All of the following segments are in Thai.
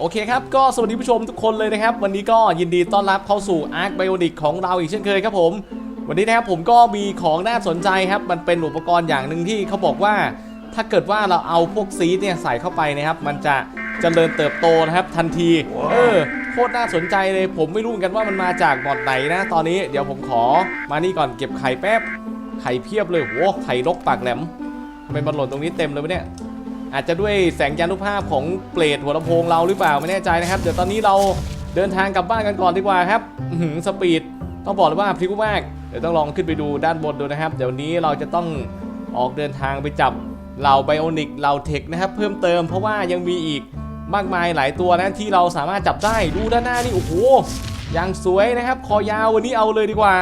โอเคครับ ก็สวัสดีผู้ชมทุกคนเลยนะครับ วันนี้ก็ยินดีต้อนรับเข้าสู่ Arc Bionic ของเราอีกเช่นเคยครับผม วันนี้นะครับผมก็มีของน่าสนใจครับ มันเป็นอุปกรณ์อย่างหนึ่งที่เขาบอกว่า ถ้าเกิดว่าเราเอาพวกซีดเนี่ยใส่เข้าไปนะครับ มันจะเจริญเติบโตนะครับทันที เออโคตรน่าสนใจเลย ผมไม่รู้เหมือนกันว่ามันมาจากบอดไหนนะ ตอนนี้เดี๋ยวผมขอมานี่ก่อนเก็บไข่แป๊บ ไข่เพียบเลยโว้ไข่รกปากแหลมทำไมมันหล่นตรงนี้เต็มเลยวะเนี่ย อาจจะด้วยแสงยานุภาพของเปลดหัวลำโพงเราหรือเปล่าไม่แน่ใจนะครับ เดี๋ยวตอนนี้เราเดินทางกลับบ้านกันก่อนดีกว่าครับสปีดต้องบอกเลยว่าพริ้วมากเดี๋ยวต้องลองขึ้นไปดูด้านบนดูนะครับ เดี๋ยวนี้เราจะต้องออกเดินทางไปจับเหล่าไบโอนิกเหล่าเทคนะครับ เพิ่มเติมเพราะว่ายังมีอีกมากมายหลายตัวนะที่เราสามารถจับได้ดูด้านหน้านี่โอ้โหยังสวยนะครับ คอยาววันนี้เอาเลยดีกว่า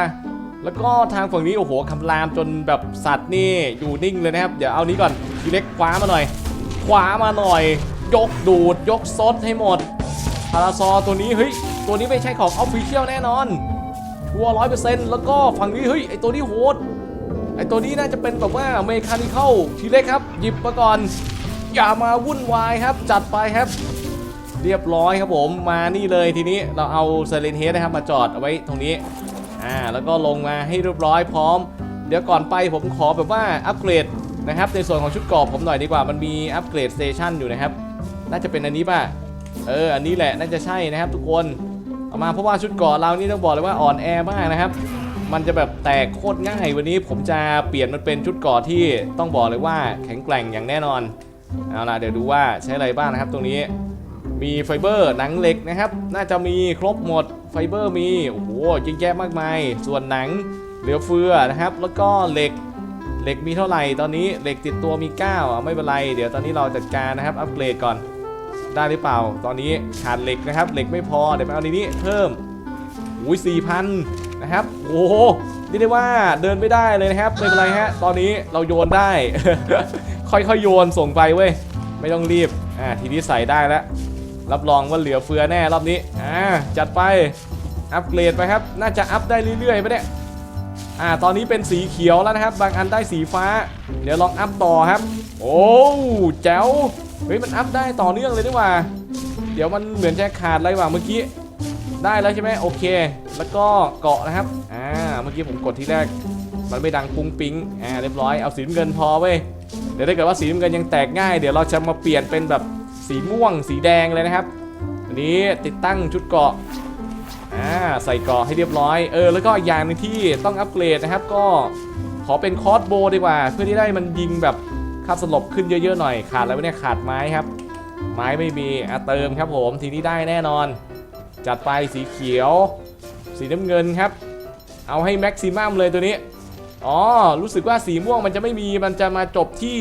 แล้วก็ทางฝั่งนี้โอ้โหคำรามจนแบบสัตว์นี่อยู่นิ่งเลยนะครับ เดี๋ยวเอานี้ก่อนทีเล็กคว้ามาหน่อย ขวามาหน่อย ยกดูด ยกซดให้หมดพาราซอตัวนี้เฮ้ยตัวนี้ไม่ใช่ของออฟฟิเชียลแน่นอนชัวร้อยเปอร์เซ็นต์แล้วก็ฝั่งนี้เฮ้ยไอตัวนี้โหดไอตัวนี้น่าจะเป็นแบบว่าเมคานิคอลทีเล็กครับ หยิบมาก่อน อย่ามาวุ่นวายครับ จัดไปครับ เรียบร้อยครับผมมานี่เลยทีนี้เราเอาเซเลนเฮดนะครับมาจอดเอาไว้ตรงนี้อ่าแล้วก็ลงมาให้เรียบร้อยพร้อม เดี๋ยวก่อนไปผมขอแบบว่าอัปเกรด นะครับในส่วนของชุดกรอบผมหน่อยดีกว่ามันมีอัปเกรดสเตชันอยู่นะครับ น่าจะเป็นอันนี้ป่ะเอออันนี้แหละน่าจะใช่นะครับ ทุกคนเอามาเพราะว่าชุดกราะเรานี่ต้องบอกเลยว่าอ่อนแอมากนะครับ มันจะแบบแตกโคตรง่ายวันนี้ผมจะเปลี่ยนมันเป็นชุดกราะที่ต้องบอกเลยว่าแข็งแกร่งอย่างแน่นอนเอาล่ะเดี๋ยวดูว่าใช้อะไรบ้างนะครับ ตรงนี้มีไฟเบอร์หนังเหล็กนะครับ น่าจะมีครบหมดไฟเบอร์มีโอ้โหเยอะแยะมากมาย ส่วนหนังเหลือเฟือนะครับ แล้วก็เหล็ก เหล็กมีเท่าไหร่ตอนนี้เหล็กติดตัวมี9อะไม่เป็นไร เดี๋ยวตอนนี้เราจัดการนะครับอัปเกรดก่อนได้หรือเปล่า ตอนนี้ขาดเหล็กนะครับ เหล็กไม่พอเดี๋ยวไปเอาในนี้เพิ่มอุ้ยสี่พันนะครับโอ้โหนี่ได้ว่าเดินไม่ได้เลยนะครับไม่เป็นไรฮะตอนนี้เราโยนได้ ค่อยๆโยนส่งไปเว้ยไม่ต้องรีบอ่าทีนี้ใส่ได้แล้วรับรองว่าเหลือเฟือแน่รอบนี้อ่าจัดไปอัปเกรดไปครับ น่าจะอัพได้เรื่อยๆไปเนี่ย อ่าตอนนี้เป็นสีเขียวแล้วนะครับ บางอันได้สีฟ้า เดี๋ยวลองอัพต่อครับ โอ้แจ๋วเฮ้ยมันอัพได้ต่อเนื่องเลยดีกว่า เดี๋ยวมันเหมือนจะขาดอะไรว่ะเมื่อกี้ ได้แล้วใช่ไหมโอเค แล้วก็เกาะนะครับอ่าเมื่อกี้ผมกดที่แรก มันไม่ดังปุ้งปิ้งอ่าเรียบร้อยเอาสีเงินพอเว้ยเดี๋ยวถ้าเกิดว่าสีเงินยังแตกง่าย เดี๋ยวเราจะมาเปลี่ยนเป็นแบบสีม่วงสีแดงเลยนะครับอันนี้ติดตั้งชุดเกาะ อ่าใส่กราะให้เรียบร้อย เออ แล้วก็อย่างหนึงที่ต้องอัปเกรดนะครับ ก็ขอเป็นคอร์สโบดีกว่า เพื่อที่ได้มันยิงแบบค่าสลบขึ้นเยอะๆหน่อย ขาดอะไรวะเนี่ยขาดไม้ครับ ไม้ไม่มีอะเติมครับผม ทีนี้ได้แน่นอน จัดไปสีเขียว สีน้ำเงินครับ เอาให้แม็กซิมัมเลยตัวนี้ อ๋อ รู้สึกว่าสีม่วงมันจะไม่มี มันจะมาจบที่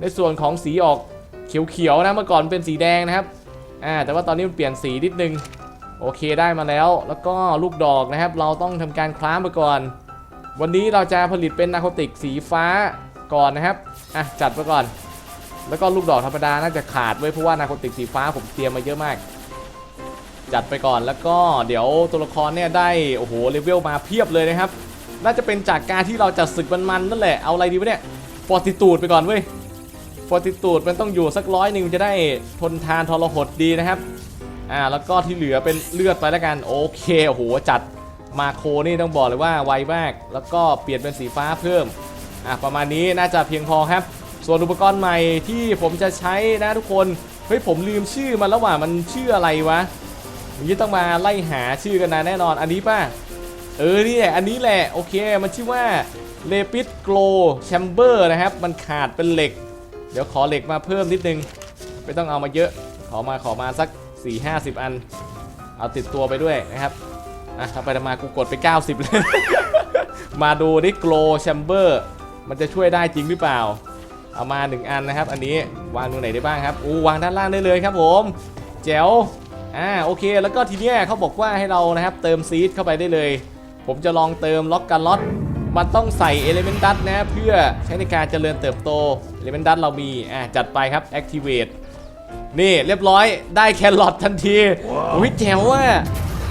ในส่วนของสีออกเขียวๆนะ เมื่อก่อนเป็นสีแดงนะครับ อ่า แต่ว่าตอนนี้มันเปลี่ยนสีนิดนึง โอเคได้มาแล้ว แล้วก็ลูกดอกนะครับ เราต้องทำการคล้ามไปก่อน วันนี้เราจะผลิตเป็นนาโคติกสีฟ้าก่อนนะครับ อะจัดไปก่อน แล้วก็ลูกดอกธรรมดาน่าจะขาดไว้เพราะว่านาโคติกสีฟ้าผมเตรียมมาเยอะมาก จัดไปก่อนแล้วก็เดี๋ยวตัวละครเนี่ยได้โอ้โหเลเวลมาเพียบเลยนะครับ น่าจะเป็นจากการที่เราจัดศึกมันๆนั่นแหละเอาอะไรดีวะเนี่ยฟอร์ติตูดไปก่อนเว้ยฟอร์ติตูดมันต้องอยู่สักร้อยหนึ่งจะได้ทนทานทรหดดีนะครับ อ่าแล้วก็ที่เหลือเป็นเลือดไปแล้วกันโอเคโอ้โหจัดมาโคนี่ต้องบอกเลยว่าไวมาก แล้วก็เปลี่ยนเป็นสีฟ้าเพิ่มอะประมาณนี้น่าจะเพียงพอครับ ส่วนอุปกรณ์ใหม่ที่ผมจะใช้นะทุกคนเฮ้ยผมลืมชื่อมันแล้วว่ามันชื่ออะไรวะอย่างนี้ต้องมาไล่หาชื่อกันนะแน่นอนอันนี้ป่ะเออนี่แหละอันนี้แหละโอเคมันชื่อว่าเลปิดโกลแชมเบอร์นะครับ มันขาดเป็นเหล็ก เดี๋ยวขอเหล็กมาเพิ่มนิดนึง ไม่ต้องเอามาเยอะ ขอมาขอมาสัก 4 50 อัน เอาติดตัวไปด้วยนะครับอะทำไปทำมากูกดไป 90 เลย มาดูดิโกลแชมเบอร์มันจะช่วยได้จริงหรือเปล่า เอามา 1 อันนะครับ อันนี้วางตรงไหนได้บ้างครับอู้วางด้านล่างได้เลยครับผมแจ๋วอ่าโอเค แล้วก็ทีเนี้ยเขาบอกว่าให้เรานะครับเติมซีดเข้าไปได้เลย ผมจะลองเติมล็อกกันล็อตมันต้องใส่เอลิเมนต์ดัตนะเพื่อใช้ในการเจริญเติบโตเอลิเมนต์ดัตเรามีอะจัดไปครับ Activate นี่เรียบร้อยได้แครอททันทีโอ้ยแจ๋วว่ะ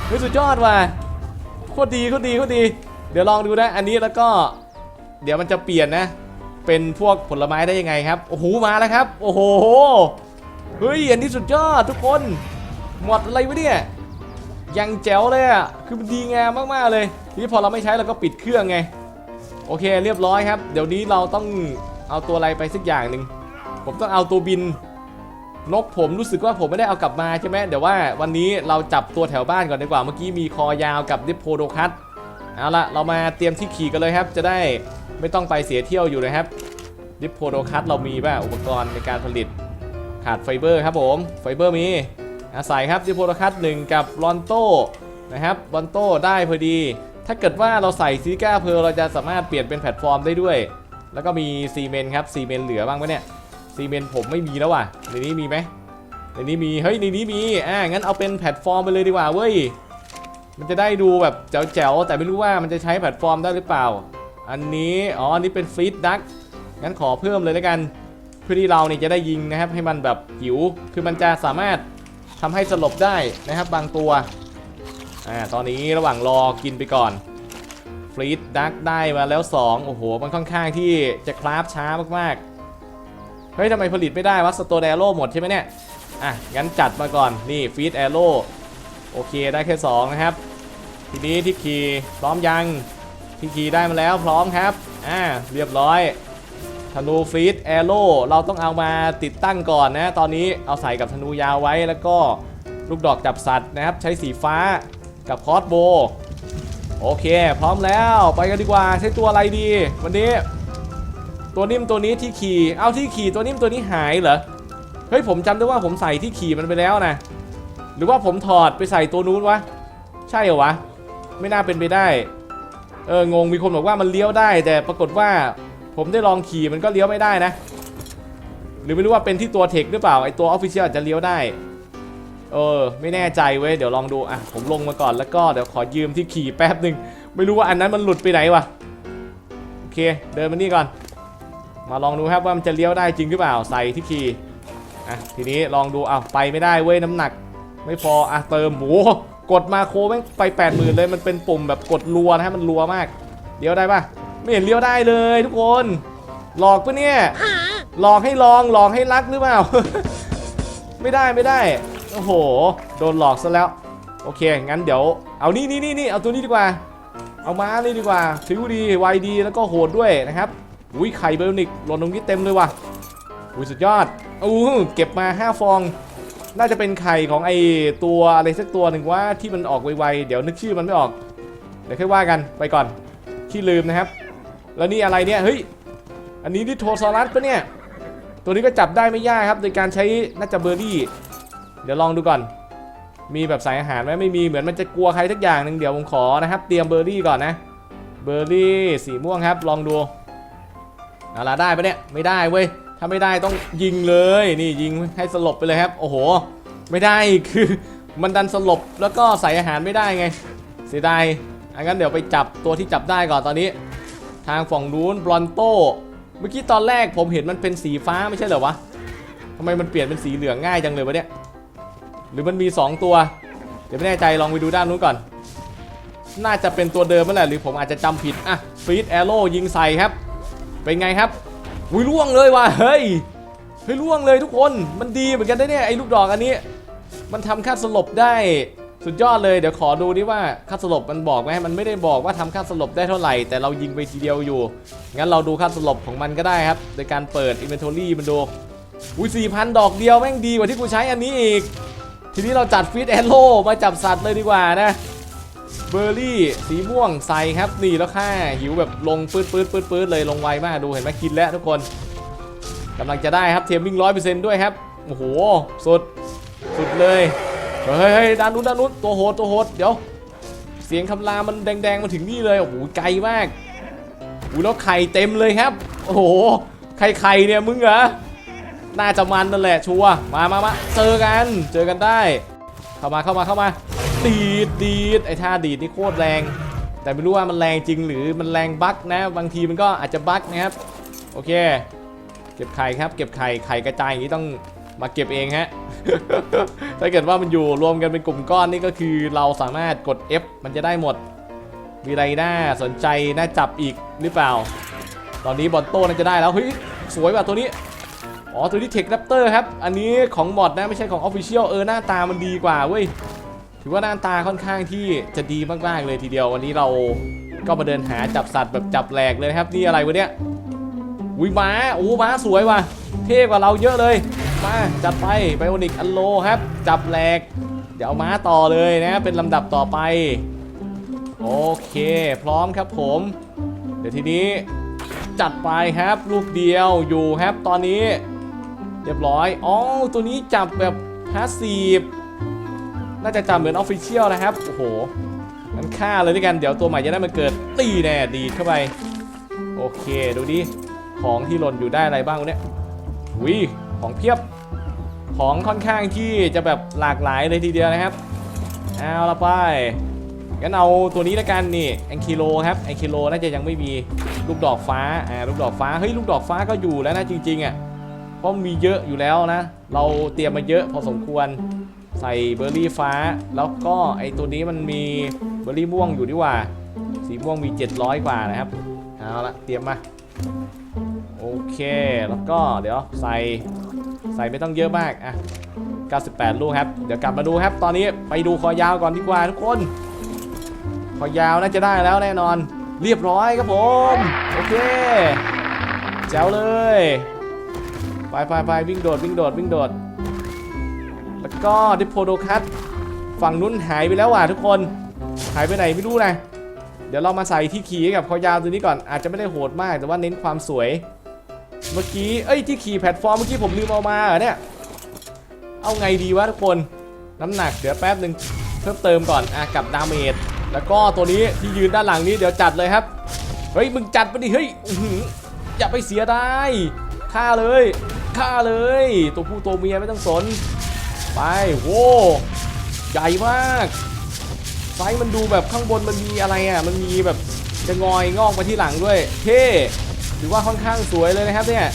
เฮ้ยสุดยอดว่ะโคตรดีโคตรดีโคตรดี เดี๋ยวลองดูนะ อันนี้แล้วก็ เดี๋ยวมันจะเปลี่ยนนะ เป็นพวกผลไม้ได้ยังไงครับ โอ้โหมาแล้วครับ โอ้โหเฮ้ยอันนี้สุดยอดทุกคน หมดอะไรวะเนี่ยยังแจ๋วเลยอะคือมันดีงามมากๆเลยทีนี้พอเราไม่ใช้เราก็ปิดเครื่องไง โอเคเรียบร้อยครับ เดี๋ยวนี้เราต้องเอาตัวอะไรไปสักอย่างหนึ่งผมต้องเอาตัวบิน นกผมรู้สึกว่าผมไม่ได้เอากลับมาใช่ไหมเดี๋ยวว่าวันนี้เราจับตัวแถวบ้านก่อนดีกว่า เมื่อกี้มีคอยาวกับดิโพโดคัตเอาละเรามาเตรียมที่ขี่กันเลยครับ จะได้ไม่ต้องไปเสียเที่ยวอยู่นะครับ ดิโพโดคัตเรามีป่ะอุปกรณ์ในการผลิตขาดไฟเบอร์ครับผม ไฟเบอร์มีอาศัยครับดิโพโดคัตหนึ่งกับลอนโต้นะครับลอนโต้ได้พอดี ถ้าเกิดว่าเราใส่ซิลิก้าเพลเราจะสามารถเปลี่ยนเป็นแพลตฟอร์มได้ด้วย แล้วก็มีซีเมนต์ครับซีเมนต์เหลือบ้างไหมเนี่ย ซีเมนต์ผมไม่มีแล้วว่ะ ในนี้มีไหมในนี้มี เฮ้ย ในนี้มี อ่า งั้นเอาเป็นแพลตฟอร์มไปเลยดีกว่าเว้ย มันจะได้ดูแบบแจ๋วๆ แต่ไม่รู้ว่ามันจะใช้แพลตฟอร์มได้หรือเปล่า อันนี้ อ๋อ อันนี้เป็นฟีดดัก งั้นขอเพิ่มเลยแล้วกัน เพื่อที่เราเนี่ยจะได้ยิงนะครับ ให้มันแบบหิว คือมันจะสามารถทำให้สลบได้นะครับบางตัว อ่า ตอนนี้ระหว่างรอกินไปก่อนฟรีดดักได้มาแล้ว 2 โอ้โห มันค่อนข้างที่จะคราฟช้ามากๆ เฮ้ยทำไมผลิตไม่ได้วะสโตเดโร่หมดใช่ไหมเนี่ย อะ งั้นจัดมาก่อน นี่ฟีดแอโร่โอเคได้แค่ 2 นะครับ ทีนี้ที่คีย์พร้อมยังที่คีย์ได้มาแล้วพร้อมครับ อ่า เรียบร้อยธนูฟีดแอโร่เราต้องเอามาติดตั้งก่อนนะ ตอนนี้เอาใส่กับธนูยาวไว้แล้วก็ลูกดอกจับสัตว์นะครับ ใช้สีฟ้ากับคอสโบ โอเค พร้อมแล้วไปกันดีกว่าใช้ตัวอะไรดี วันนี้ ตัวนิ่มตัวนี้ที่ขี่ เอาที่ขี่ตัวนิ่มตัวนี้หายเหรอ เฮ้ยผมจำได้ว่าผมใส่ที่ขี่มันไปแล้วนะ หรือว่าผมถอดไปใส่ตัวนู้นวะ ใช่เหรอวะ ไม่น่าเป็นไปได้ เอองงมีคนบอกว่ามันเลี้ยวได้ แต่ปรากฏว่าผมได้ลองขี่มันก็เลี้ยวไม่ได้นะ หรือไม่รู้ว่าเป็นที่ตัวเทคหรือเปล่า ไอตัวออฟฟิเชียลอาจจะเลี้ยวได้ เออ ไม่แน่ใจเว้ย เดี๋ยวลองดู อะ ผมลงมาก่อนแล้วก็เดี๋ยวขอยืมที่ขี่แป๊บหนึ่ง ไม่รู้ว่าอันนั้นมันหลุดไปไหนวะ โอเค เดินมานี่ก่อน มาลองดูครับว่ามันจะเลี้ยวได้จริงหรือเปล่าใส่ที่ขี่อะทีนี้ลองดูเอาไปไม่ได้เว้ยน้ำหนัก ไม่พออะเติมโหกดมาโคแม่งไป 8 0,000เลยมันเป็นปุ่มแบบกดรัวนะฮะมันรัวมากเลี้ยวได้ปะไม่เห็นเลี้ยวได้เลยทุกคน หลอกปะเนี่ยหลอกให้ลองหลอกให้รักหรือเปล่า ไม่ได้ไม่ได้โอ้โหโดนหลอกซะแล้วโอเค งั้นเดี๋ยว เอานี่นี่นี่นี่เอาตัวนี้ดีกว่า เอาม้านี่ดีกว่าฟิวดีไวดี แล้วก็โหดด้วยนะครับ อุ้ยไข่เบลนิกหล่นตรงนี้เต็มเลยว่ะอุ้ยสุดยอดอู้เก็บมา 5 ฟอง น่าจะเป็นไข่ของไอตัวอะไรสักตัวหนึ่งว่าที่มันออกไวๆ เดี๋ยวนึกชื่อมันไม่ออก เดี๋ยวค่อยว่ากันไปก่อน ที่ลืมนะครับ แล้วนี่อะไรเนี่ย เฮ้ย อันนี้นี่โทซอรัสปะเนี่ย ตัวนี้ก็จับได้ไม่ยากครับ โดยการใช้น่าจะเบอร์รี่ เดี๋ยวลองดูก่อน มีแบบสายอาหารไหมไม่มีเหมือนมันจะกลัวใครสักอย่างหนึ่งเดี๋ยวผมขอนะครับ เตรียมเบอร์รี่ก่อนนะ เบอร์รี่สีม่วงครับ ลองดู เอาละได้ปะเนี่ยไม่ได้เว้ยถ้าไม่ได้ต้องยิงเลยนี่ยิงให้สลบไปเลยครับ โอ้โห ไม่ได้คือมันดันสลบแล้วก็ใส่อาหารไม่ได้ไง เสียดายอังั้นเดี๋ยวไปจับตัวที่จับได้ก่อนตอนนี้ ทางฝั่งนู้นบลอนโตเมื่อกี้ตอนแรกผมเห็นมันเป็นสีฟ้าไม่ใช่เหรอวะทำไมมันเปลี่ยนเป็นสีเหลืองง่ายจังเลยวะเนี่ยหรือมันมี 2 ตัว เดี๋ยวไม่แน่ใจลองไปดูด้านนู้นก่อน น่าจะเป็นตัวเดิมนั่นแหละหรือผมอาจจะจำผิดอะฟีดแอโร่ยิงใส่ครับ เป็นไงครับอุ้ยล่วงเลยว่ะเฮ้ยเฮ้ยล่วงเลยทุกคนมันดีเหมือนกันนะเนี่ยไอ้ลูกดอกอันนี้ มันทำค่าสลบได้สุดยอดเลยเดี๋ยวขอดูดิว่าค่าสลบมันบอกไหมมันไม่ได้บอกว่าทำค่าสลบได้เท่าไหร่ แต่เรายิงไปทีเดียวอยู่ งั้นเราดูค่าสลบของมันก็ได้ครับ โดยการเปิด inventory มันดูอุ้ยสี่พันดอกเดียวแม่งดีกว่าที่กูใช้อันนี้อีก ทีนี้เราจัดฟิตแอโร่มาจับสัตว์เลยดีกว่านะ เบอร์รี่สีม่วงใส่ครับนี่แล้วค่าหิวแบบลงปื๊ดปื๊ดปื๊ดปื๊ดเลยลงไวมากดูเห็นไหมกินแล้วทุกคนกำลังจะได้ครับเทมมิ่งร้อยเปอร์เซ็นต์ด้วยครับโอ้โหสุดสุดเลยเฮ้ยเฮ้ยด้านนู้นด้านนู้นตัวโหดตัวโหดเดี๋ยว เสียงคำรามมันแดงๆมาถึงนี่เลยโอ้โหไกลมากอุ้ยแล้วไข่เต็มเลยครับ โอ้โหไข่ไข่เนี่ยมึงเหรอน่าจะมันนั่นแหละชัวร์มามามาเจอกันเจอกันได้ เข้ามาเข้ามาเข้ามา ดีดดีดไอ้ท่าดีดนี่โคตรแรง แต่ไม่รู้ว่ามันแรงจริงหรือมันแรงบั๊กนะ บางทีมันก็อาจจะบั๊กนะครับ โอเค เก็บไข่ครับ เก็บไข่ไข่กระจายอย่างนี้ต้องมาเก็บเองฮะ ถ้าเกิดว่ามันอยู่รวมกันเป็นกลุ่มก้อนนี่ก็คือเราสามารถกด F มันจะได้หมด มีอะไรน่าสนใจน่าจับอีกหรือเปล่า ตอนนี้บอลโต้น่าจะได้แล้วเฮ้ยสวยว่ะตัวนี้ อ๋อตัวนี้เทคแรปเตอร์ครับ อันนี้ของมอดนะไม่ใช่ของออฟฟิเชียลเออหน้าตามันดีกว่าเว้ย ถือว่าหน้าตาค่อนข้างที่จะดีมากๆเลยทีเดียววันนี้เราก็มาเดินหาจับสัตว์แบบจับแหลกเลยนะครับนี่อะไรวะเนี่ยอุ้ยม้าโอ้ม้าสวยว่ะเท่กว่าเราเยอะเลยมาจัดไปไบโอนิกอันโลครับ จับแหลก เดี๋ยวม้าต่อเลยนะเป็นลำดับต่อไป โอเค พร้อมครับผม เดี๋ยวทีนี้จัดไปครับลูกเดียวอยู่ครับตอนนี้ เรียบร้อยอ๋อตัวนี้จับแบบพาสซีฟ น่าจะจำเหมือนออฟฟิเชียลนะครับ โอ้โหมันฆ่าเลยด้วยกัน เดี๋ยวตัวใหม่จะได้มาเกิด ตีแน่ดีเข้าไป โอเคดูดิ ของที่หล่นอยู่ได้อะไรบ้างวะเนี่ยวิของเพียบ ของค่อนข้างที่จะแบบหลากหลายเลยทีเดียวนะครับ เอาละไปงั้นเอาตัวนี้ละกันนี่แองคิโลครับแองคิโลน่าจะยังไม่มีลูกดอกฟ้า อ่า ลูกดอกฟ้า เฮ้ย ลูกดอกฟ้าก็อยู่แล้วนะจริงๆอะ เพราะมีเยอะอยู่แล้วนะ เราเตรียมมาเยอะพอสมควร ใส่เบอร์รี่ฟ้า แล้วก็ไอตัวนี้มันมีเบอร์รี่ม่วงอยู่ดีกว่า สีม่วงมี 700 กว่านะครับ เอาละเตรียมมา โอเค แล้วก็เดี๋ยวใส่ใส่ไม่ต้องเยอะมาก อะ 98 ลูกครับ เดี๋ยวกลับมาดูครับ ตอนนี้ไปดูคอยาวก่อนดีกว่าทุกคน คอยาวน่าจะได้แล้วแน่นอน เรียบร้อยครับผม โอเค แจ๋วเลย ไปไปไปวิ่งโดดวิ่งโดดวิ่งโดด ก็ดิโพโดคัตฝั่งนู้นหายไปแล้วว่ะทุกคน หายไปไหนไม่รู้นะเดี๋ยวเรามาใส่ที่ขี่กับคอยาวตัวนี้ก่อนอาจจะไม่ได้โหดมากแต่ว่าเน้นความสวย เมื่อกี้เอ้ยที่ขี่แพลตฟอร์มเมื่อกี้ผมลืมเอามาเหรอเนี่ยเอาไงดีวะทุกคนน้ำหนักเดี๋ยวแป๊บหนึ่งเพิ่มเติมก่อนอะกับดาเมจแล้วก็ตัวนี้ที่ยืนด้านหลังนี้เดี๋ยวจัดเลยครับเฮ้ยมึงจัดไปดิเฮ้ยอื้อหืออย่าไปเสียได้ฆ่าเลยฆ่าเลย ตัวผู้ตัวเมียไม่ต้องสน ไปโว้ใหญ่มากไซส์มันดูแบบข้างบนมันมีอะไรอะ มันมีแบบจะงอยงอกมาที่หลังด้วยเท่ถือว่าค่อนข้างสวยเลยนะครับเนี่ย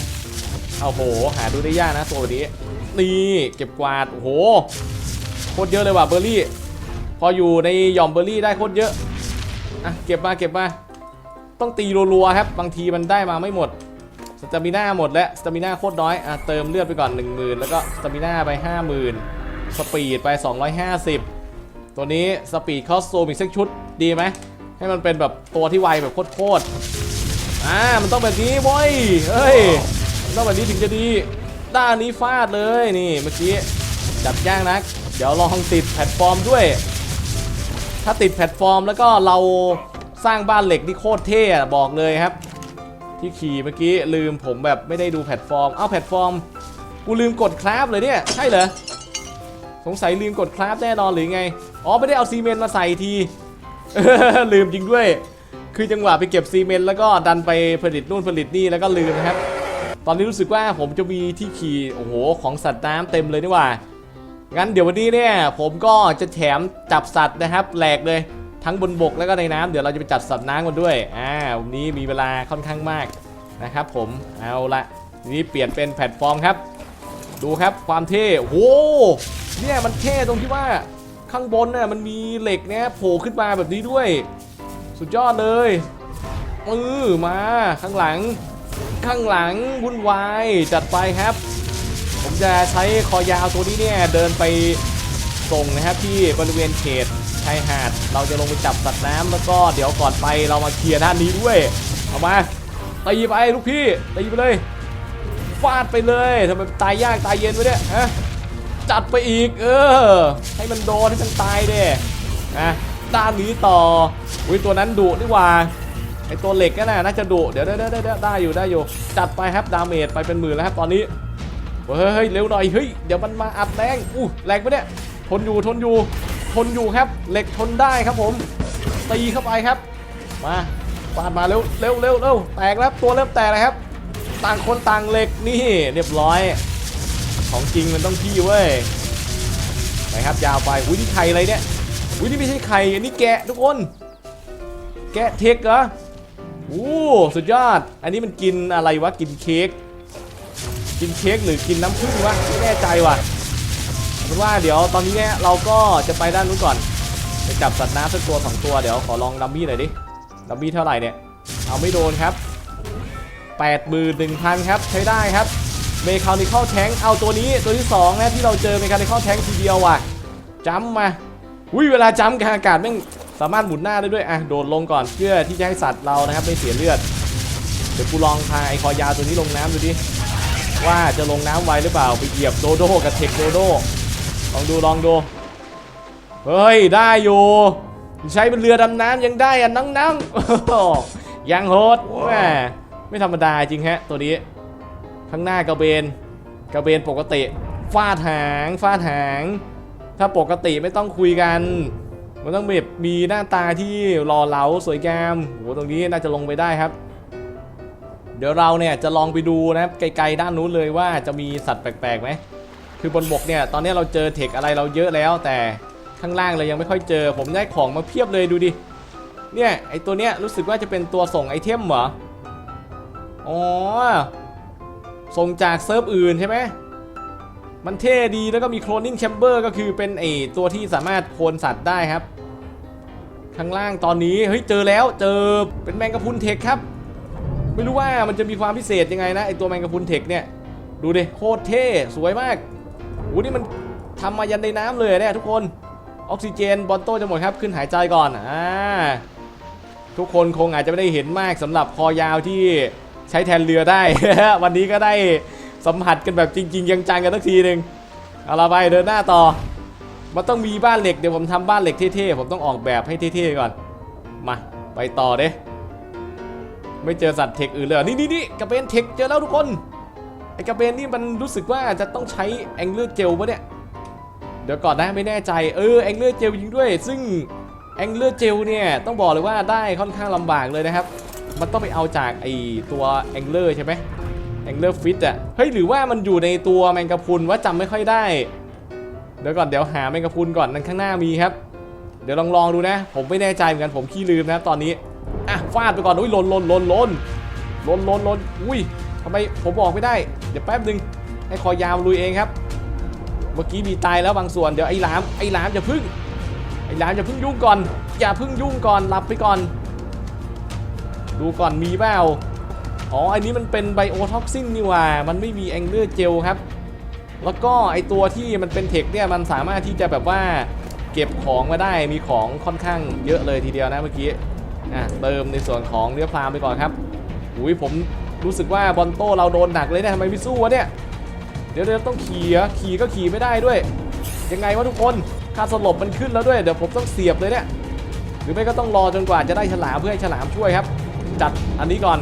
เอาโห หาดูได้ยากนะตัวนี้นี่เก็บกวาดโอ้โหโคตรเยอะเลยว่ะเบอร์รี่ พออยู่ในหย่อมเบอร์รี่ได้โคตรเยอะอะเก็บมาเก็บมาต้องตีรัวๆครับ บางทีมันได้มาไม่หมด ตามิน่าหมดแล้วสตามิน่าโคตรน้อยอะเติมเลือดไปก่อน 10,000 แล้วก็สตามิน่าไป 50,000 สปีดไป 250 ตัวนี้สปีดคอสโซมอีกสักชุดดีไหมให้มันเป็นแบบตัวที่ไวแบบโคตรๆอ่ามันต้องแบบนี้โว้ยเฮ้ยมันต้องแบบนี้ถึงจะดี ด้านนี้ฟาดเลยนี่เมื่อกี้จับย่างนัก เดี๋ยวลองติดแพลตฟอร์มด้วย ถ้าติดแพลตฟอร์มแล้วก็เราสร้างบ้านเหล็กที่โคตรเท่บอกเลยครับ ที่ขี่เมื่อกี้ลืมผมแบบไม่ได้ดูแพลตฟอร์ม เอ้าแพลตฟอร์ม กูลืมกดคราฟเลยเนี่ย ใช่เหรอ สงสัยลืมกดคราฟแน่นอนหรือไง อ๋อไม่ได้เอาซีเมนต์มาใส่ที ลืมจริงด้วย คือจังหวะไปเก็บซีเมนต์แล้วก็ดันไปผลิตนู่นผลิตนี่แล้วก็ลืมนะครับ ตอนนี้รู้สึกว่าผมจะมีที่ขี่โอ้โหของสัตว์น้ำเต็มเลยนี่หว่า งั้นเดี๋ยววันนี้เนี่ยผมก็จะแถมจับสัตว์นะครับแหลกเลย ทั้งบนบกแล้วก็ในน้ำเดี๋ยวเราจะไปจัดสัตว์น้ำกันด้วยอ่าวันนี้มีเวลาค่อนข้างมากนะครับผมเอาละนี้เปลี่ยนเป็นแพลตฟอร์มครับ ดูครับความเท่โอ้โหเนี่ยมันเท่ตรงที่ว่าข้างบนน่ะมันมีเหล็กเนี่ยโผล่ขึ้นมาแบบนี้ด้วย สุดยอดเลยมือมาข้างหลัง ข้างหลังวุ่นวายจัดไปครับ ผมจะใช้คอยาวตัวนี้เนี่ยเดินไปส่งนะครับที่บริเวณเขตายหาด เราจะลงไปจับสัตว์น้ำแล้วก็เดี๋ยวก่อนไปเรามาเคลียร์ด้านนี้ด้วย เอามาตีไปลูกพี่ตีไปเลยฟาดไปเลยทำไมตายยากตายเย็นวะเนี่ยฮะจัดไปอีก เออ ให้มันโดนให้มันตายเด้นะด้านนี้ต่ออุ้ยตัวนั้นดุนี่หว่าไอตัวเหล็กนั่นน่ะน่าจะดุเดี๋ยวได้ได้ได้ได้อยู่ได้อยู่ จัดไปครับดาเมจไปเป็นหมื่นแล้วครับตอนนี้เฮ้ยเร็วหน่อยเฮ้ยเดี๋ยวมันมาอัดแรงอู้แรงปเนี่ยทนอยู่ทนอยู่ ทนอยู่ครับ เหล็กทนได้ครับผม ตีเข้าไปครับ มาปาดมาเร็วเร็วเร็วเร็วแตกแล้วตัวเริ่มแตกแล้วครับ ต่างคนต่างเหล็กนี่เรียบร้อย ของจริงมันต้องที่เว้ยไปครับยาวไปอุ้ยนี่ไข่อะไรเนี่ยอุ้ยนี่ไม่ใช่ไข่อันนี้แกะทุกคน แกะเทคเหรออู้สุดยอด อันนี้มันกินอะไรวะกินเค้กกินเค้กหรือกินน้ำผึ้งวะไม่แน่ใจว่ะ เอาเป็นว่าเดี๋ยวตอนนี้เนี่ยเราก็จะไปด้านนู้นก่อนไปจับสัตว์น้ำสักตัวสองตัวเดี๋ยวขอลองดัมมี่หน่อยดิดัมมี่เท่าไหร่เนี่ย เอาไม่โดนครับ81,000ครับใช้ได้ครับเมคานิคอลแทงเอาตัวนี้ตัวที่สองนะที่เราเจอเมคานิคอลแทงทีเดียวว่ะจัมมาอุ้ยเวลาจัมกลางอากาศแม่งสามารถหมุนหน้าได้ด้วยอะโดดลงก่อนเพื่อที่จะให้สัตว์เรานะครับไม่เสียเลือดเดี๋ยวกูลองพาไอคอยาตัวนี้ลงน้ำดูดิว่าจะลงน้ำไวหรือเปล่าไปเหยียบโดโดกับเทคโดโด ลองดูลองดู เฮ้ย ได้อยู่ ใช้เป็นเรือดำน้ำยังได้อะน้องน้ำยังโหดแหมไม่ธรรมดาจริงฮะ ตัวนี้ ข้างหน้ากระเบน กระเบนปกติฟาดหางฟาดหาง ถ้าปกติไม่ต้องคุยกัน มันต้องแบบมีหน้าตาที่หล่อเหลาสวยงามโหตรงนี้น่าจะลงไปได้ครับ เดี๋ยวเราเนี่ยจะลองไปดูนะครับไกลๆด้านนู้นเลยว่าจะมีสัตว์แปลกๆไหม คือบนบกเนี่ยตอนนี้เราเจอเทคอะไรเราเยอะแล้ว แต่ข้างล่างเรายังไม่ค่อยเจอ ผมได้ของมาเพียบเลยดูดิเนี่ยไอตัวเนี้ยรู้สึกว่าจะเป็นตัวส่งไอเทมเหรออ๋อส่งจากเซิร์ฟอื่นใช่ไหมมันเท่ดีแล้วก็มีโคลนนิ่งแชมเบอร์ก็คือเป็นไอตัวที่สามารถโคลนสัตว์ได้ครับ ข้างล่างตอนนี้เฮ้ยเจอแล้วเจอเป็นแมงกะพุนเทคครับ ไม่รู้ว่ามันจะมีความพิเศษยังไงนะไอตัวแมงกะพุนเทคเนี่ยดูดิโคตรเท่สวยมาก อู้นี่มันทำมายันในน้ำเลยเนี่ยทุกคน ออกซิเจนบอลโต้จะหมดครับขึ้นหายใจก่อนอ่าทุกคนคงอาจจะไม่ได้เห็นมากสำหรับคอยาวที่ใช้แทนเรือได้ วันนี้ก็ได้สัมผัสกันแบบจริงๆจังกันสักทีหนึ่งเอาละไปเดินหน้าต่อ มันต้องมีบ้านเหล็กเดี๋ยวผมทำบ้านเหล็กเท่ๆผมต้องออกแบบให้เท่ๆก่อน มาไปต่อเด้ไม่เจอสัตว์เทคอื่นเลยนี่นี่นี่กระเบนเทคเจอแล้วทุกคน ไอกระเบนนี่มันรู้สึกว่าจะต้องใช้แองเกอร์เจลปะเนี่ย เดี๋ยวก่อนนะไม่แน่ใจ เออแองเกอร์เจลยิงด้วย ซึ่งแองเกอร์เจลเนี่ยต้องบอกเลยว่าได้ค่อนข้างลำบากเลยนะครับ มันต้องไปเอาจากไอตัวแองเกอร์ใช่ไหมแองเกอร์ฟิตอะเฮ้ยหรือว่ามันอยู่ในตัวแมงกะพรุนว่าจำไม่ค่อยได้ เดี๋ยวก่อนเดี๋ยวหาแมงกะพรุนก่อนนั่นข้างหน้ามีครับ เดี๋ยวลองลองดูนะ ผมไม่แน่ใจเหมือนกันผมขี้ลืมนะตอนนี้ อะฟาดไปก่อน อุ้ยลนลนลนลนลนลนลนอุ้ยำไมผมบอกไม่ได้ เดี๋ยวแป๊บนึงให้คอยาวลุยเองครับ เมื่อกี้มีตายแล้วบางส่วน เดี๋ยวไอ้หลามไอ้หลามอย่าพึ่ง ไอ้หลามอย่าพึ่งยุ่งก่อน อย่าพึ่งยุ่งก่อนหลับไปก่อน ดูก่อนมีเปล่าอ๋อ อันนี้มันเป็นไบโอท็อกซินนี่หว่า มันไม่มีแองเกอร์เจลครับ แล้วก็ไอตัวที่มันเป็นเทคเนี่ย มันสามารถที่จะแบบว่าเก็บของมาได้ มีของค่อนข้างเยอะเลยทีเดียวนะเมื่อกี้ อะ เติมในส่วนของเนื้อพรามไปก่อนครับ อุ้ยผม รู้สึกว่าบอลโต้เราโดนหนักเลยเนี่ยทำไมไม่สู้วะเนี่ย เดี๋ยวเดี๋ยวต้องขี่ขี่ก็ขี่ไม่ได้ด้วย ยังไงวะทุกคนค่าสลบมันขึ้นแล้วด้วย เดี๋ยวผมต้องเสียบเลยเนี่ย หรือไม่ก็ต้องรอจนกว่าจะได้ฉลามเพื่อให้ฉลามช่วยครับ จัดอันนี้ก่อน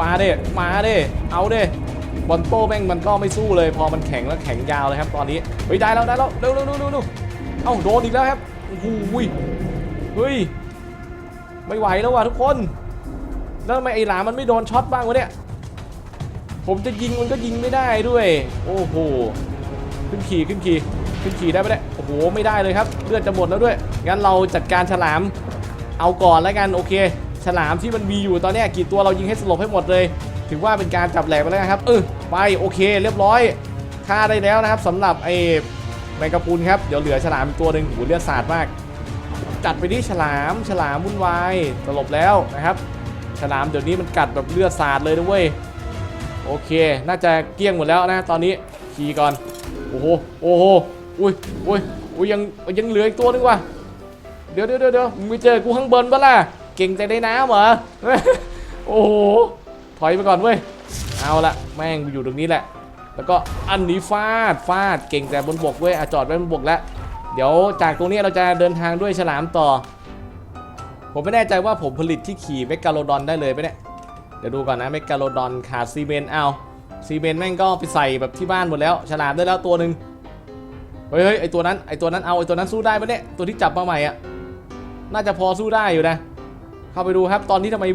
มาเด้มาเด้เอาเด้บอลโต้แม่งมันก็ไม่สู้เลย พอมันแข็งแล้วแข็งยาวเลยครับตอนนี้ เฮ้ยได้แล้วได้แล้วเร็วเร็วเร็วเร็วเร็วเอ้าโดนอีกแล้วครับโอ้โหเฮ้ย ไม่ไหวแล้วว่ะทุกคน แล้วทำไมไอ้หลามมันไม่โดนช็อตบ้างวะเนี่ย ผมจะยิงมันก็ยิงไม่ได้ด้วย โอ้โห ขึ้นขี่ขึ้นขี่ขึ้นขี่ได้ไหมเนี่ยโอ้โห ไม่ได้เลยครับ เลือดจะหมดแล้วด้วย งั้นเราจัดการฉลาม เอาก่อนแล้วกัน โอเค ฉลามที่มันมีอยู่ตอนนี้กี่ตัวเรายิงให้สลบให้หมดเลย ถือว่าเป็นการจับแหลกไปแล้วครับ เออไป โอเค เรียบร้อย ฆ่าได้แล้วนะครับสำหรับไอ้แมงกะพรุนครับ เดี๋ยวเหลือฉลามอีกตัวหนึ่งโหเลือดสาดมาก จัดไปที่ฉลาม ฉลามวุ่นวาย สลบแล้วนะครับ ฉลามเดี๋ยวนี้มันกัดแบบเลือดสาดเลยนะเว้ย โอเค น่าจะเกลี้ยงหมดแล้วนะตอนนี้ขี่ก่อน โอ้โห โอ้โห อุ้ยอุ้ยอุ้ยยังยังเหลืออีกตัวนึงว่ะ เดี๋ยวเดี๋ยวเดี๋ยวมึงไปเจอกูข้างบนปะล่ะ เก่งแต่ในน้ำเหรอ โอ้โห ถอยไปก่อนเว้ย เอาละแม่งอยู่ตรงนี้แหละ แล้วก็อันนี้ฟาดฟาด เก่งแต่บนบกเว้ยอจอดไว้บนบกแล้ว เดี๋ยวจากตรงนี้เราจะเดินทางด้วยฉลามต่อ ผมไม่แน่ใจว่าผมผลิตที่ขี่เมกาโลดอนได้เลยไหมเนี่ย เดี๋ยวดูก่อนนะเมกาโลดอนขาดซีเมนเอาซีเมนแม่งก็ไปใส่แบบที่บ้านหมดแล้ว ฉลามได้แล้วตัวหนึ่งเฮ้ยไอตัวนั้นไอตัวนั้นเอาไอตัวนั้นสู้ได้ปะเนี่ยตัวที่จับมาใหม่อะน่าจะพอสู้ได้อยู่นะ เข้าไปดูครับตอนนี้ทำไม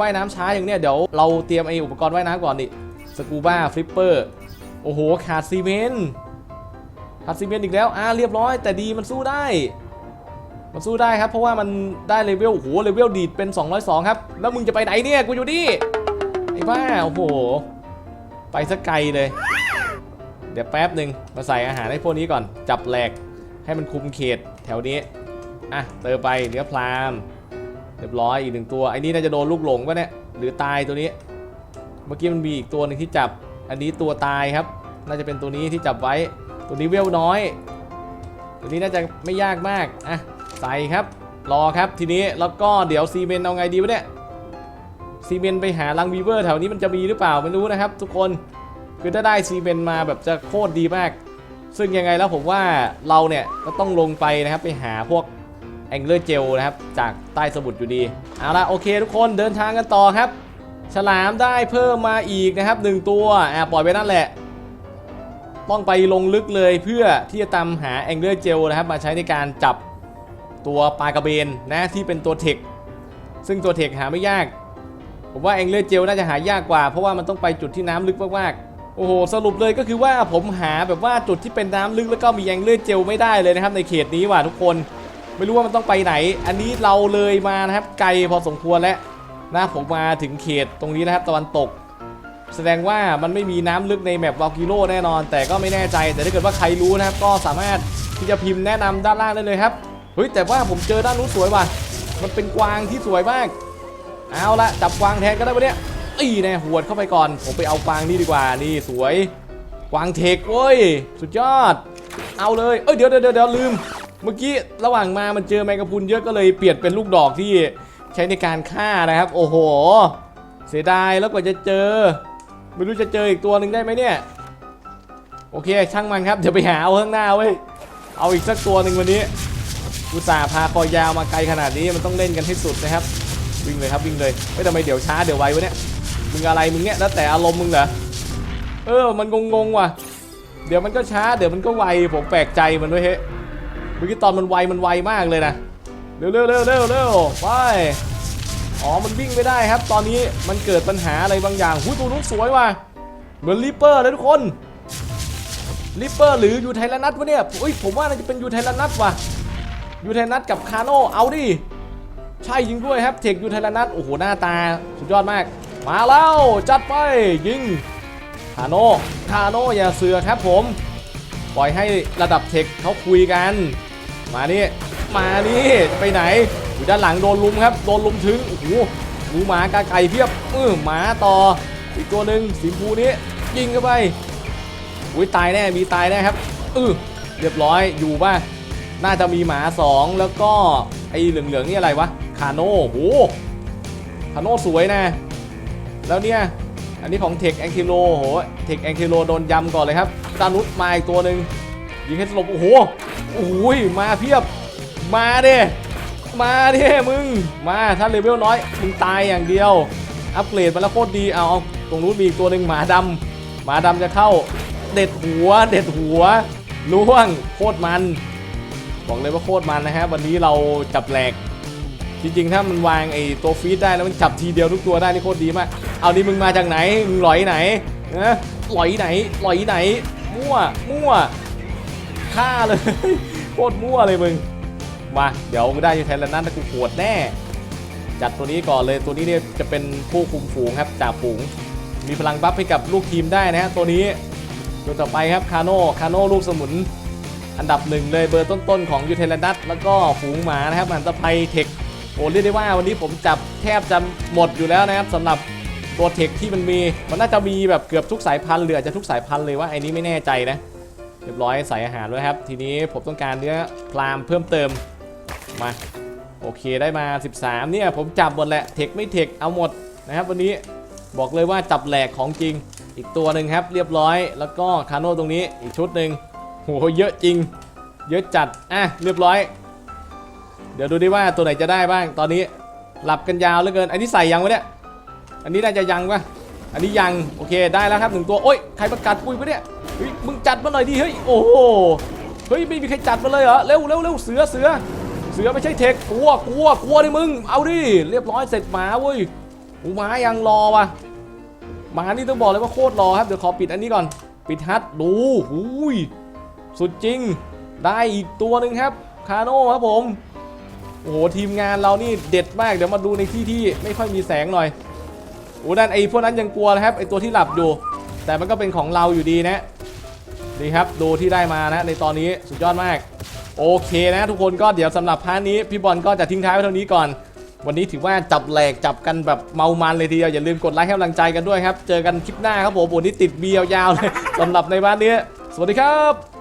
ว่ายน้ำช้าอย่างเนี้ยเดี๋ยวเราเตรียมไออุปกรณ์ว่ายน้ำก่อนดิสกูบ้าฟลิปเปอร์โอ้โหขาดซีเมนขาดซีเมนอีกแล้วอ่าเรียบร้อย แต่ดีมันสู้ได้ มันสู้ได้ครับเพราะว่ามันได้เลเวลโอ้โหเลเวลดีดเป็น 202 ครับ แล้วมึงจะไปไหนเนี่ยกูอยู่นี่ไอ้บ้าโอ้โห ไปสักไกลเลย เดี๋ยวแป๊บหนึ่งมาใส่อาหารให้พวกนี้ก่อนจับแหลกให้มันคุมเขตแถวนี้อะเติมไปเนื้อพรามเรียบร้อยอีกหนึ่งตัวไอ้นี่น่าจะโดนลูกหลงปะเนี่ยหรือตายตัวนี้ เมื่อกี้มันมีอีกตัวหนึ่งที่จับอันนี้ตัวตายครับ น่าจะเป็นตัวนี้ที่จับไว้ตัวนี้เวลน้อย ตัวนี้น่าจะไม่ยากมากอะ ใส่ครับ รอครับทีนี้แล้วก็เดี๋ยวซีเมนเอาไงดีวะเนี่ยซีเมนไปหาลังวีเวอร์แถวนี้มันจะมีหรือเปล่าไม่รู้นะครับ ทุกคนคือถ้าได้ซีเมนมาแบบจะโคตรดีมาก ซึ่งยังไงแล้วผมว่าเราเนี่ยก็ต้องลงไปนะครับไปหาพวกแองเกอร์เจลนะครับจากใต้สมุทรอยู่ดีเอาละโอเค ทุกคนเดินทางกันต่อครับ ฉลามได้เพิ่มมาอีกนะครับหนึ่งตัวอ่าปล่อยไปนั่นแหละ ต้องไปลงลึกเลยเพื่อที่จะตามหาแองเกอร์เจลนะครับมาใช้ในการจับ ตัวปลากระเบนนะที่เป็นตัวเทคซึ่งตัวเทคหาไม่ยาก ผมว่าแองเกอร์เจลน่าจะหายากกว่า เพราะว่ามันต้องไปจุดที่น้ำลึกมากๆโอ้โหสรุปเลยก็คือว่าผมหาแบบว่าจุดที่เป็นน้ำลึกแล้วก็มีแองเกอร์เจลไม่ได้เลยนะครับในเขตนี้ว่ะทุกคนไม่รู้ว่ามันต้องไปไหน อันนี้เราเลยมานะครับไกลพอสมควรแล้วนะผมมาถึงเขตตรงนี้นะครับตะวันตก แสดงว่ามันไม่มีน้ำลึกในแมปวากิโลแน่นอน แต่ก็ไม่แน่ใจแต่ถ้าเกิดว่าใครรู้นะครับก็สามารถที่จะพิมพ์แนะนำด้านล่างได้เลยครับ ฮ้ยแต่ว่าผมเจอด้านนู้นสวยว่ะ มันเป็นกวางที่สวยมาก เอาละจับกวางแทนก็ได้ปะเนี่ยอีแน่หวดเข้าไปก่อน ผมไปเอากวางนี่ดีกว่า นี่สวย กวางเทคเว้ย สุดยอด เอาเลย เอ้ยเดี๋ยวเดี๋ยวเดี๋ยวลืม เมื่อกี้ระหว่างมามันเจอแมงกะพรุนเยอะก็เลยเปลี่ยนเป็นลูกดอกที่ใช้ในการฆ่านะครับ โอ้โห เสียดายแล้วกว่าจะเจอ ไม่รู้จะเจออีกตัวหนึ่งได้ไหมเนี่ย โอเคช่างมันครับ เดี๋ยวไปหาเอาข้างหน้าเว้ย เอาอีกสักตัวหนึ่งวันนี้ อุตส่าห์พาคอยาวมาไกลขนาดนี้มันต้องเล่นกันให้สุดนะครับ วิ่งเลยครับวิ่งเลยไม่ทำไมเดี๋ยวช้าเดี๋ยวไววะเนี่ยมึงอะไรมึงเนี่ยแล้วแต่อารมณ์มึงเหรอเออมันงงๆว่ะ เดี๋ยวมันก็ช้าเดี๋ยวมันก็ไวผมแปลกใจมันด้วยเฮ้เมื่อกี้ตอนมันไวมันไวมากเลยนะเร็วเร็วเร็วเร็วเร็วไปอ๋อมันวิ่งไม่ได้ครับ ตอนนี้มันเกิดปัญหาอะไรบางอย่างหูตัวนู้นสวยว่ะเหมือนลิปเปอร์เลยทุกคนลิปเปอร์หรือยูไทยนัทวะเนี่ยอุ้ยผมว่าน่าจะเป็นยูไทยนัทว่ะ ยูไทนัทกับคาโนเอาดิ ใช่ยิงด้วยครับ เทคยูไทนัทโอ้โห หน้าตา สุดยอดมาก มาแล้ว จัดไป ยิง คาโนคาโนอย่าเสือครับผม ปล่อยให้ระดับเทคเขาคุยกัน มานี่ มานี่จะไปไหน อยู่ด้านหลังโดนลุมครับ โดนลุมถึง โอ้โหหมูหมากาไก่เพียบเออหมาต่อ อีกตัวหนึ่งสีชมพูนี้ ยิงเข้าไป อุ้ยตายแน่ มีตายแน่ครับเออเรียบร้อยอยู่ป่ะ น่าจะมีหมา 2 แล้วก็ไอ้เหลืองๆนี่อะไรวะ คาโน่โหคาโน่สวยนะ แล้วเนี่ย อันนี้ของเทคแองคิโลโหเทคแองคิโลโดนยำก่อนเลยครับดานุษมาอีกตัวหนึ่งยิงให้สลบโอ้โหโอ้ยมาเพียบ มาเด้มาเด้มึง มาถ้าเลเวลน้อย มึงตายอย่างเดียว อัปเกรดมาแล้วโคตรดีเอาเอาตรงนู้นมีอีกตัวหนึ่งหมาดำหมาดำจะเข้า เด็ดหัว เด็ดหัวล่วงโคตรมัน บอกเลยว่าโคตรมันนะฮะวันนี้เราจับแหลก จริงๆ ถ้ามันวางไอ้ตัวฟีดได้แล้วมันจับทีเดียวทุกตัวได้นี่โคตรดีมาก เอานี่มึงมาจากไหน มึงลอยไหนนะลอยไหนลอยไหน มั่ว มั่วฆ่าเลย โคตรมั่วเลยมึง มา เดี๋ยวกูได้ยูไทยแล้วนั่นถ้ากูปวดแน่ จัดตัวนี้ก่อนเลยตัวนี้เนี่ยจะเป็นผู้คุมฝูงครับจ่าฝูง มีพลังบัฟให้กับลูกทีมได้นะฮะตัวนี้ตัวต่อไปครับคาโน่คาโน่ลูกสมุน อันดับหนึ่งเลยเบอร์ต้นๆของยูเทลนัทแล้วก็ฝูงหมานะครับมันตะไพเทคโอ้เรียกได้ว่าวันนี้ผมจับแทบจะหมดอยู่แล้วนะครับสำหรับตัวเทคที่มันมีมันน่าจะมีแบบเกือบทุกสายพันธุ์เหลือจะทุกสายพันธุ์เลยว่าไอ้นี้ไม่แน่ใจนะเรียบร้อยใส่อาหารด้วยครับ ทีนี้ผมต้องการเนื้อพรามเพิ่มเติมมาโอเคได้มา 13 เนี่ยผมจับหมดแหละเทคไม่เทคเอาหมดนะครับ วันนี้บอกเลยว่าจับแหลกของจริง อีกตัวหนึ่งครับ เรียบร้อย แล้วก็คาโน่ตรงนี้อีกชุดหนึ่ง หเยอะจริง เยอะจัด อะ เรียบร้อย เดี๋ยวดูดิว่าตัวไหนจะได้บ้าง ตอนนี้หลับกันยาวเหลือเกิน อันนี้ใส่ยังวะเนี่ย อันนี้น่าจะยังปะอันนี้ยัง โอเค ได้แล้วครับหนึ่งตัว โอ้ย ใครประกาศปุยปะเนี่ย เฮ้ย มึงจัดมาหน่อยดิ เฮ้ย โอ้โห เฮ้ย ไม่มีใครจัดมาเลยเหรอ เร็วเร็วเร็วเสือเสือ เสือไม่ใช่เทค กลัว กลัว กลัวดิมึง เอาดิ เรียบร้อยเสร็จหมาเว้ยหูหมายังรอวะหมานี่ต้องบอกเลยว่าโคตรรอครับ เดี๋ยวขอปิดอันนี้ก่อน ปิดฮัทดูหูย สุดจริงได้อีกตัวหนึ่งครับคาโน่ครับผม โอ้โหทีมงานเรานี่เด็ดมากเดี๋ยวมาดูในที่ที่ไม่ค่อยมีแสงหน่อยโอ้นั่นไอ้พวกนั้นยังกลัวนะครับไอ้ตัวที่หลับอยู่ แต่มันก็เป็นของเราอยู่ดีนะนี่ครับดูที่ได้มานะในตอนนี้สุดยอดมาก โอเคนะทุกคนก็เดี๋ยวสำหรับพาร์ทนี้พี่บอลก็จะทิ้งท้ายไว้เท่านี้ก่อน วันนี้ถือว่าจับแหลกจับกันแบบเมามันเลยทีเดียวอย่าลืมกดไลค์ให้กำลังใจกันด้วยครับ เจอกันคลิปหน้าครับผมวันนี้ติดเบียวยาวเลยสำหรับในบ้านนี้ สวัสดีครับ